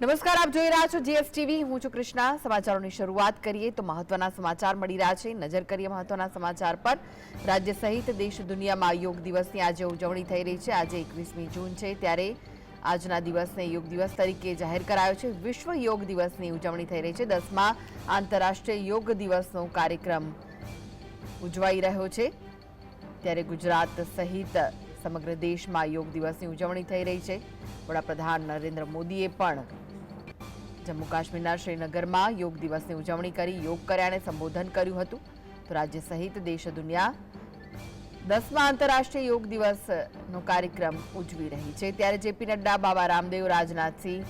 નમસ્કાર, આપ જોઈ રહ્યા છો જીએસટીવી. હું છું કૃષ્ણા. સમાચારોની શરૂઆત કરીએ તો મહત્વના સમાચાર મળી રહ્યા છે. નજર કરીએ મહત્વના સમાચાર પર. રાજ્ય સહિત દેશ દુનિયામાં યોગ દિવસની આજે ઉજવણી થઈ રહી છે. આજે એકવીસમી જૂન છે ત્યારે આજના દિવસને યોગ દિવસ તરીકે જાહેર કરાયો છે. વિશ્વ યોગ દિવસની ઉજવણી થઈ રહી છે. દસમા આંતરરાષ્ટ્રીય યોગ દિવસનો કાર્યક્રમ ઉજવાઈ રહ્યો છે. ત્યારે ગુજરાત સહિત સમગ્ર દેશમાં યોગ દિવસની ઉજવણી થઈ રહી છે. વડાપ્રધાન નરેન્દ્ર મોદીએ પણ જમ્મુ કાશ્મીરના શ્રીનગરમાં યોગ દિવસની ઉજવણી કરી યોગ કર્યાને સંબોધન કર્યું હતું. તો રાજ્ય સહિત દેશ દુનિયા દસમા આંતરરાષ્ટ્રીય યોગ દિવસનો કાર્યક્રમ ઉજવી રહી છે. ત્યારે J P Nadda, Baba Ramdev Rajnath Singh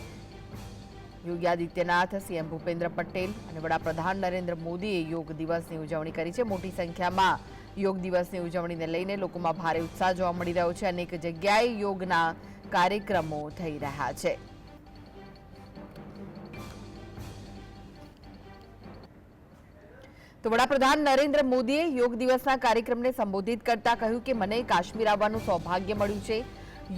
Yogi Adityanath, C M Bhupendra Patel અને વડાપ્રધાન નરેન્દ્ર મોદીએ યોગ દિવસની ઉજવણી કરી છે. મોટી સંખ્યામાં યોગ દિવસની ઉજવણીને લઈને લોકોમાં ભારે ઉત્સાહ જોવા મળી રહ્યો છે. અનેક જગ્યાએ યોગના કાર્યક્રમો થઈ રહ્યા છે. તો વડાપ્રધાન નરેન્દ્ર મોદીએ યોગ દિવસના કાર્યક્રમને સંબોધિત કરતા કહ્યું કે મને કાશ્મીર આવવાનું સૌભાગ્ય મળ્યું છે.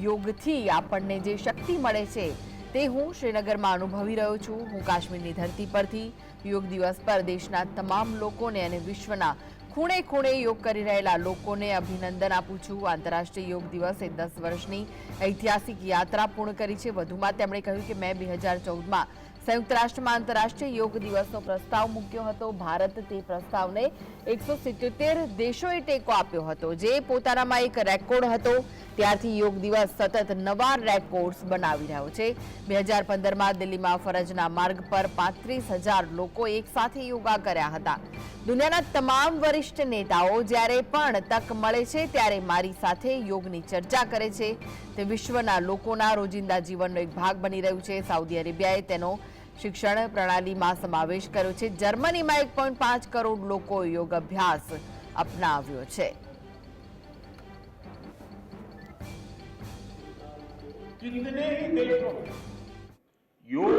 યોગથી આપણને જે શક્તિ મળે છે તે હું શ્રીનગરમાં અનુભવી રહ્યો છું. હું કાશ્મીરની ધરતી પરથી યોગ દિવસ પર દેશના તમામ લોકોને અને વિશ્વના ખૂણે ખૂણે યોગ કરી રહેલા લોકોને અભિનંદન આપું છું. આંતરરાષ્ટ્રીય યોગ દિવસે દસ વર્ષની ઐતિહાસિક યાત્રા પૂર્ણ કરી છે. વધુમાં તેમણે કહ્યું કે મેં બે હજાર ચૌદમાં સંયુક્ત રાષ્ટ્રમાં આંતરરાષ્ટ્રીય યોગ દિવસનો પ્રસ્તાવ મૂક્યો હતો. ભારત તે પ્રસ્તાવને એકસો સિત્યોતેર દેશોએ ટેકો આપ્યો હતો, જે પોતાનામાં એક રેકોર્ડ હતો. ત્યારથી યોગ દિવસ સતત નવા રેકોર્ડ્સ બનાવી રહ્યો છે. બે હજાર પંદરમાં દિલ્હીમાં ફરજના માર્ગ પર પાંત્રીસ હજાર લોકો એકસાથે યોગા કર્યા હતા. દુનિયાના તમામ વરિષ્ઠ નેતાઓ જ્યારે પણ તક મળે છે ત્યારે મારી સાથે યોગની ચર્ચા કરે છે. તે વિશ્વના લોકોના રોજિંદા જીવનનો એક ભાગ બની રહ્યું છે. સાઉદી અરેબિયાએ તેનો શિક્ષણ પ્રણાલીમાં સમાવેશ કર્યો છે. જર્મનીમાં એક પોઈન્ટ પાંચ કરોડ લોકો યોગ અભ્યાસ અપનાવ્યો છે. कितने ही देशों में योग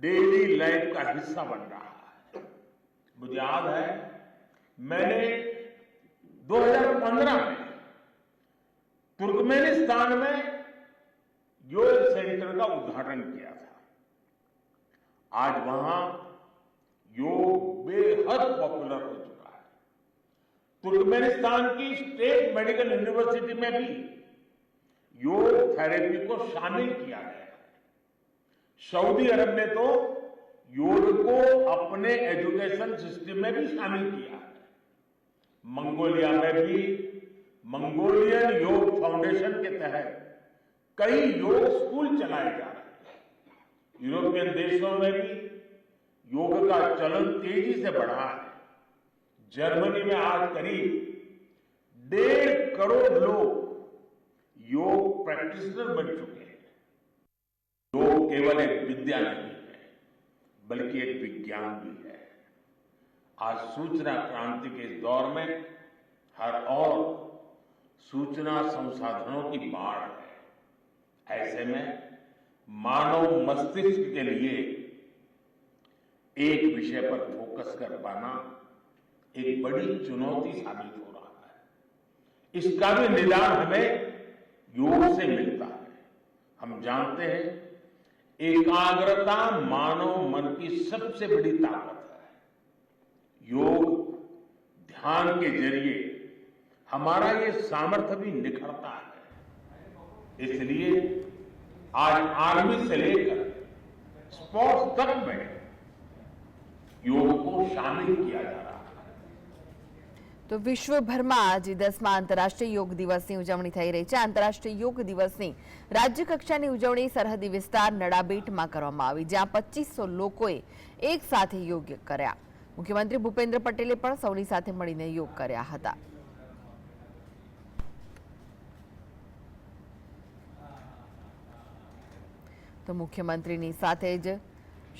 डेली लाइफ का हिस्सा बन रहा है। मुझे याद है, मैंने 2015 में तुर्कमेनिस्तान में योग सेंटर का उद्घाटन किया था। आज वहाँ योग बेहद पॉपुलर हो चुका है। तुर्कमेनिस्तान की स्टेट मेडिकल यूनिवर्सिटी में भी योग थेरेपी को शामिल किया गया। सऊदी अरब ने तो योग को अपने एजुकेशन सिस्टम में भी शामिल किया। है मंगोलिया में भी मंगोलियन योग फाउंडेशन के तहत कई योग स्कूल चलाए जा रहे हैं। यूरोपियन देशों में भी योग का चलन तेज़ी से बढ़ा है। जर्मनी में आज करीब डेढ़ करोड़ लोग योग प्रैक्टिशनर बन चुके हैं। योग केवल एक विद्या नहीं है, बल्कि एक विज्ञान भी है। आज सूचना क्रांति के इस दौर में हर और सूचना संसाधनों की बाढ़ है। ऐसे में मानव मस्तिष्क के लिए एक विषय पर फोकस कर पाना एक बड़ी चुनौती साबित हो रहा है। इसका भी निदान हमें योग से मिलता है। हम जानते हैं, एकाग्रता मानव मन की सबसे बड़ी ताकत है। योग ध्यान के ज़रिए हमारा ये सामर्थ्य भी निखरता है। इसलिए आज आर्मी से लेकर स्पोर्ट्स तक में योग को शामिल किया जाता है। તો વિશ્વભરમાં આજે દસમા આંતરરાષ્ટ્રીય યોગ દિવસની ઉજવણી થઈ રહી છે. આંતરરાષ્ટ્રીય યોગ દિવસની રાજ્યકક્ષાની ઉજવણી સરહદી વિસ્તાર નડાબેટમાં કરવામાં આવી, જ્યાં પચીસો લોકોએ એક સાથે યોગ કર્યા. મુખ્યમંત્રી ભૂપેન્દ્ર પટેલે પણ સૌની સાથે મળીને યોગ કર્યા હતા. તો મુખ્યમંત્રીની સાથે જ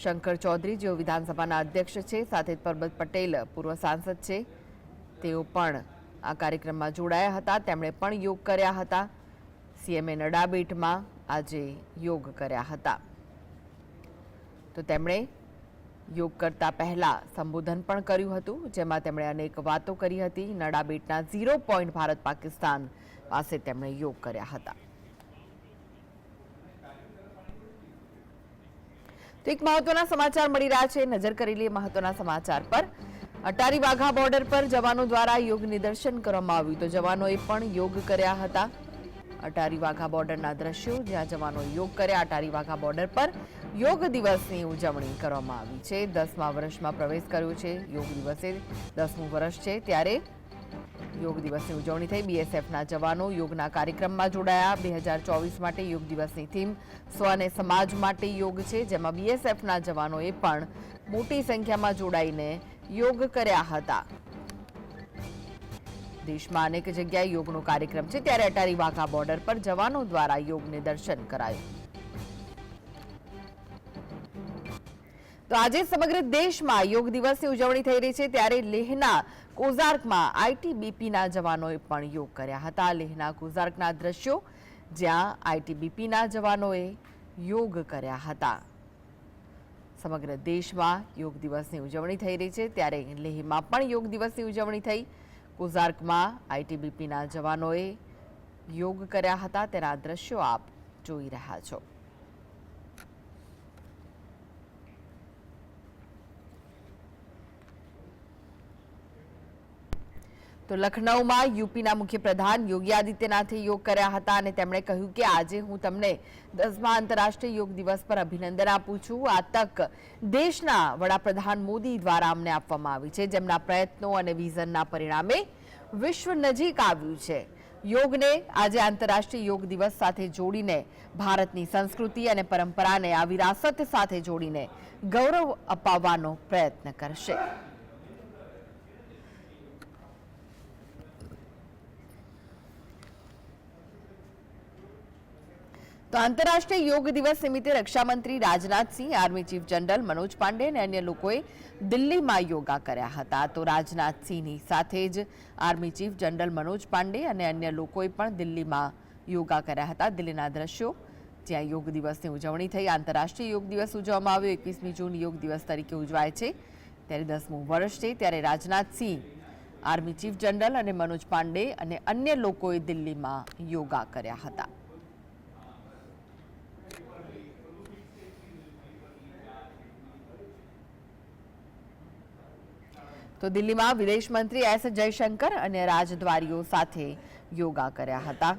શંકર ચૌધરી, જેઓ વિધાનસભાના અધ્યક્ષ છે, સાથે જ પરબત પટેલ, પૂર્વ સાંસદ છે. તેઓ પણ આ કાર્યક્રમમાં જોડાયા હતા. તેમણે પણ યોગ કર્યા હતા. સીએમએ નડાબેટમાં આજે યોગ કર્યા હતા. તો તેમણે યોગ કરતા પહેલા સંબોધન પણ કર્યું હતું, જેમાં તેમણે અનેક વાતો કરી હતી. નડાબેટના ઝીરો પોઈન્ટ ભારત પાકિસ્તાન પાસે તેમણે યોગ કર્યા હતા. તો એક મહત્વના સમાચાર મળી રહ્યા છે. નજર કરી લઈએ મહત્વના સમાચાર પર. અટારી વાઘા બોર્ડર પર જવાનો દ્વારા યોગ નિદર્શન કરવામાં આવ્યું. તો જવાનોએ પણ યોગ કર્યા હતા. અટારી વાઘા બોર્ડરના દ્રશ્યો, જ્યાં જવાનો યોગ કર્યા, અટારી વાઘા બોર્ડર પર યોગ દિવસની ઉજવણી કરવામાં આવી છે. દસમા વર્ષમાં પ્રવેશ કર્યો છે. યોગ દિવસે દસમું વર્ષ છે ત્યારે યોગ દિવસની ઉજવણી થઈ. બીએસએફના જવાનો યોગના કાર્યક્રમમાં જોડાયા. બે હજાર ચોવીસ માટે યોગ દિવસની થીમ સ્વ અને સમાજ માટે યોગ છે, જેમાં બીએસએફના જવાનોએ પણ મોટી સંખ્યામાં જોડાઈને યોગ કર્યા હતા. દેશમાં અનેક જગ્યાએ યોગનો કાર્યક્રમ છે. ત્યારે અટારી વાઘા બોર્ડર પર જવાનો દ્વારા યોગને દર્શન કરાયું. તો આજે સમગ્ર દેશમાં યોગ દિવસની ઉજવણી થઈ રહી છે. ત્યારે લેહના કોઝાર્કમાં આઈટીબીપીના જવાનોએ પણ યોગ કર્યા હતા. લેહના કોઝાર્કના દ્રશ્યો જ્યાં આઈટીબીપીના જવાનોએ યોગ કર્યા હતા. સમગ્ર દેશમાં યોગ દિવસની ઉજવણી થઈ રહી છે. ત્યારે લેહમાં પણ યોગ દિવસની ઉજવણી થઈ. કોઝાર્કમાં આઈટીબીપીના જવાનોએ યોગ કર્યા હતા. તેના દ્રશ્યો આપ જોઈ રહ્યા છો. તો લખનૌમાં યુપીના મુખ્યપ્રધાન યોગી આદિત્યનાથે યોગ કર્યા હતા અને તેમણે કહ્યું કે આજે હું તમને દસમા આંતરરાષ્ટ્રીય યોગ દિવસ પર અભિનંદન આપું છું. આ તક દેશના વડાપ્રધાન મોદી દ્વારા અમને આપવામાં આવી છે, જેમના પ્રયત્નો અને વિઝનના પરિણામે વિશ્વ નજીક આવ્યું છે. યોગને આજે આંતરરાષ્ટ્રીય યોગ દિવસ સાથે જોડીને ભારતની સંસ્કૃતિ અને પરંપરાને આ વિરાસત સાથે જોડીને ગૌરવ અપાવવાનો પ્રયત્ન કરશે. તો આંતરરાષ્ટ્રીય યોગ દિવસ નિમિત્તે રક્ષામંત્રી Rajnath Singh army chief general Manoj Pande અને અન્ય લોકોએ દિલ્હીમાં યોગા કર્યા હતા. તો રાજનાથસિંહની સાથે જ army chief general Manoj Pande અને અન્ય લોકોએ પણ દિલ્હીમાં યોગા કર્યા હતા. દિલ્હીના દ્રશ્યો, જ્યાં યોગ દિવસની ઉજવણી થઈ, આંતરરાષ્ટ્રીય યોગ દિવસ ઉજવવામાં આવ્યો. એકવીસમી જૂન યોગ દિવસ તરીકે ઉજવાય છે. ત્યારે દસમું વર્ષ છે, ત્યારે રાજનાથસિંહ આર્મી ચીફ જનરલ અને મનોજ પાંડે અને અન્ય લોકોએ દિલ્હીમાં યોગા કર્યા હતા. તો દિલ્હીમાં વિદેશ મંત્રી એસ જયશંકર અને રાજદ્વારીઓ સાથે યોગા કર્યા હતા.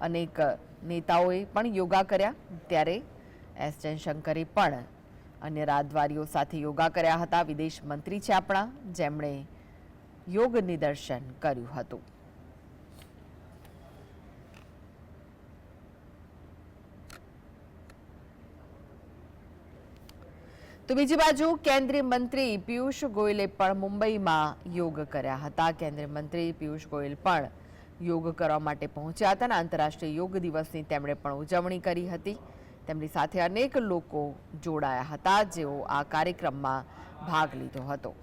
અનેક નેતાઓએ પણ યોગા કર્યા. ત્યારે એસ જયશંકરે પણ અન્ય રાજદ્વારીઓ સાથે યોગા કર્યા હતા. વિદેશ મંત્રી છે આપણા. જેમણે યોગ નિદર્શન કર્યું હતું. તો બીજી બાજુ કેન્દ્રીય મંત્રી પિયુષ ગોયલે પણ મુંબઈમાં યોગ કર્યા હતા. કેન્દ્રીય મંત્રી પિયુષ ગોયલ પણ યોગ કરવા માટે પહોંચ્યા હતા અને આંતરરાષ્ટ્રીય યોગ દિવસની તેમણે પણ ઉજવણી કરી હતી. તેમની સાથે અનેક લોકો જોડાયા હતા જેઓ આ કાર્યક્રમમાં ભાગ લીધો હતો.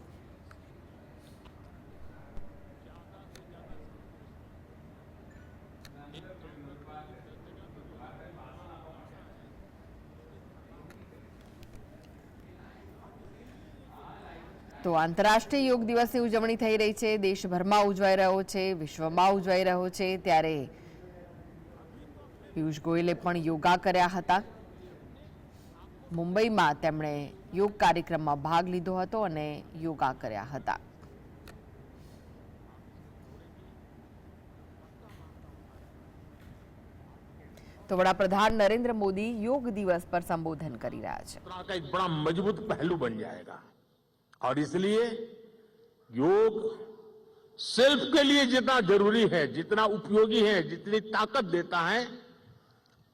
તો આંતરરાષ્ટ્રીય યોગ દિવસની ઉજવણી થઈ રહી છે. દેશભરમાં ઉજવાઈ રહ્યો છે, વિશ્વમાં ઉજવાઈ રહ્યો છે. ત્યારે પિયુષ ગોયલે પણ યોગા કર્યા હતા. મુંબઈમાં તેમણે યોગ કાર્યક્રમમાં ભાગ લીધો હતો અને યોગા કર્યા હતા. તો વડાપ્રધાન નરેન્દ્ર મોદી યોગ દિવસ પર સંબોધન કરી રહ્યા છે. બડા મજબૂત પહેલું બન જાયગા. और इसलिए योग सेल्फ के लिए जितना ज़रूरी है, जितना उपयोगी है, जितनी ताकत देता है,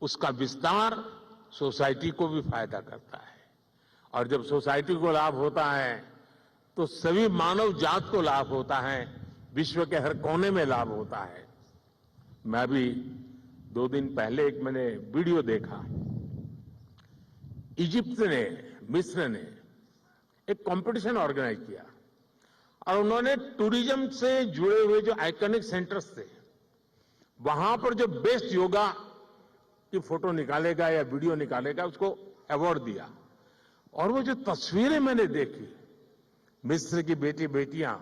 उसका विस्तार सोसाइटी को भी फ़ायदा करता है। और जब सोसाइटी को लाभ होता है तो सभी मानव जात को लाभ होता है, विश्व के हर कोने में लाभ होता है। मैं अभी दो दिन पहले एक मैंने वीडियो देखा। इजिप्ट ने, मिस्र ने एक कंपटीशन ऑर्गेनाइज किया। और उन्होंने टूरिज़्म से जुड़े हुए जो आइकॉनिक सेंटर्स थे, वहाँ पर जो बेस्ट योगा की फ़ोटो निकालेगा या वीडियो निकालेगा, उसको अवार्ड दिया। और वो जो तस्वीरें मैंने देखी, मिस्र की बेटी बेटियाँ,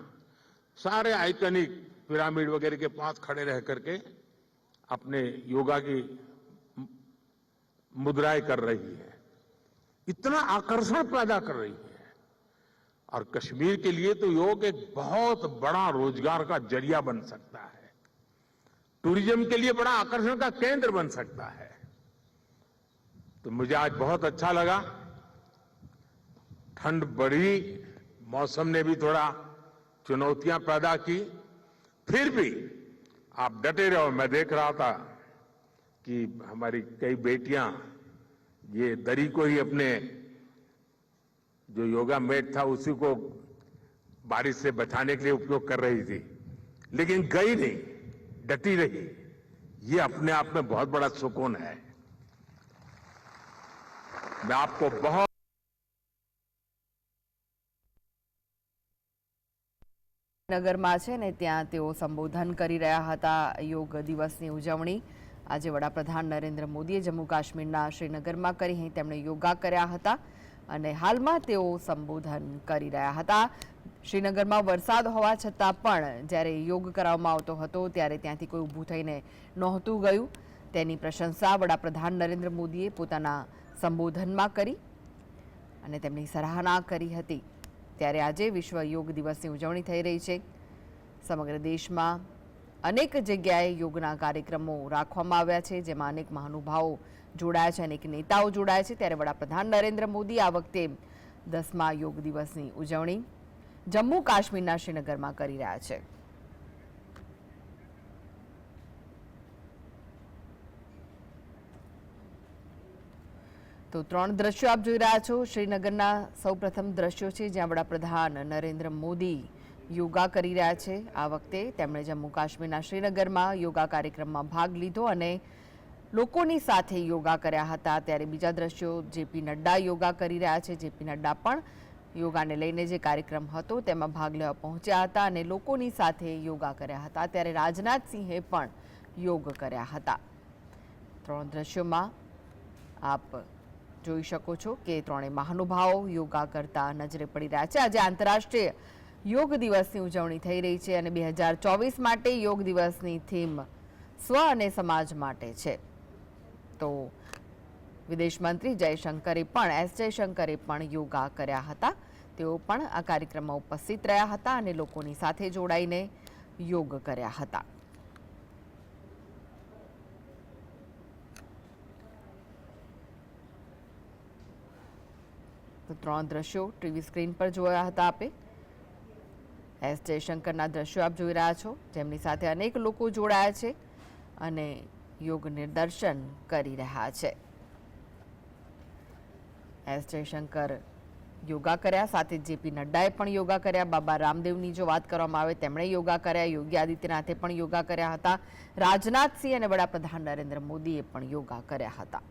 सारे आइकॉनिक पिरामिड वगैरह के पास खड़े रह करके अपने योगा की मुद्राएँ कर रही है। इतना आकर्षण पैदा कर रही है। और कश्मीर के लिए तो योग एक बहुत बड़ा रोज़गार का ज़रिया बन सकता है। टूरिज़्म के लिए बड़ा आकर्षण का केंद्र बन सकता है। तो मुझे आज बहुत अच्छा लगा। ठंड बढ़ी मौसम ने भी थोड़ा चुनौतियाँ पैदा की। फिर भी आप डटे रहो, मैं देख रहा था कि हमारी कई बेटियाँ ये दरी को ही अपने जो योगा मैट था उसी को बारिश से बचाने के लिए उपयोग कर रही थी लेकिन गई नहीं डटी रही ये अपने आप में बहुत बड़ा सुकून है मैं आपको बहुत નગરમાં છે ને ત્યાં તેઓ સંબોધન કરી રહ્યા હતા યોગ દિવસની ઉજવણી આજે વડાપ્રધાન નરેન્દ્ર મોદીએ જમ્મુ કાશ્મીરના શ્રીનગરમાં કરી અહીં તેમણે યોગા કર્યા હતા અને હાલમાં તેઓ સંબોધન કરી રહ્યા હતા. શ્રીનગરમાં વરસાદ હોવા છતાં પણ જ્યારે યોગ કરાવવામાં આવતો હતો ત્યારે ત્યાંથી કોઈ ઊભું થઈને નહોતું ગયું. તેની પ્રશંસા વડાપ્રધાન નરેન્દ્ર મોદીએ પોતાના સંબોધનમાં કરી અને તેમની સરાહના કરી હતી. ત્યારે આજે વિશ્વ યોગ દિવસની ઉજવણી થઈ રહી છે. સમગ્ર દેશમાં અનેક જગ્યાએ યોગના કાર્યક્રમો રાખવામાં આવ્યા છે, જેમાં અનેક મહાનુભાવો જોડાયા છે અનેક નેતાઓ જોડાયા છે. ત્યારે વડાપ્રધાન નરેન્દ્ર મોદી આ વખતે દસમા યોગ દિવસની ઉજવણી જમ્મુ કાશ્મીરના શ્રીનગરમાં કરી રહ્યા છે. તો ત્રણ દ્રશ્યો આપ જોઈ રહ્યા છો. શ્રીનગરના સૌપ્રથમ દ્રશ્યો છે, જ્યાં વડાપ્રધાન નરેન્દ્ર મોદી યોગા કરી રહ્યા છે. આ વખતે તેમણે જમ્મુ કાશ્મીરના શ્રીનગરમાં યોગા કાર્યક્રમમાં ભાગ લીધો અને લોકોની સાથે યોગા કર્યા હતા. ત્યારે બીજા દ્રશ્યો જેપી નડ્ડા યોગા કરી રહ્યા છે. જેપી નડ્ડા પણ યોગાને લઈને જે કાર્યક્રમ હતો તેમાં ભાગ લેવા પહોંચ્યા હતા અને લોકોની સાથે યોગા કર્યા હતા. ત્યારે રાજનાથસિંહે પણ યોગ કર્યા હતા. ત્રણ દ્રશ્યોમાં આપ જોઈ શકો છો કે ત્રણેય મહાનુભાવો યોગા કરતા નજરે પડી રહ્યા છે. આજે આંતરરાષ્ટ્રીય યોગ દિવસની ઉજવણી થઈ રહી છે અને બે હજાર ચોવીસ માટે યોગ દિવસની થીમ સ્વ અને સમાજ માટે છે. તો વિદેશ મંત્રી જયશંકરે પણ, એસ જયશંકરે પણ યોગા કર્યા હતા. તેઓ પણ આ કાર્યક્રમમાં ઉપસ્થિત રહ્યા હતા અને લોકોની સાથે જોડાઈને યોગ કર્યા હતા. ત્રણ દ્રશ્યો ટીવી સ્ક્રીન પર જોયા હતા આપે. એસ જયશંકરના દ્રશ્યો આપ જોઈ રહ્યા છો. જેમની સાથે અનેક લોકો જોડાયા છે અને યોગ નિદર્શન કરી રહ્યા છે. એસ જયશંકર યોગા કર્યા, સાથે જેપી નડ્ડાએ પણ યોગા કર્યા, બાબા રામદેવની જો વાત કરવામાં આવે, તેમણે યોગા કર્યા, યોગી આદિત્યનાથે પણ યોગા કર્યા હતા, રાજનાથસિંહ અને વડાપ્રધાન નરેન્દ્ર મોદીએ પણ યોગા કર્યા હતા.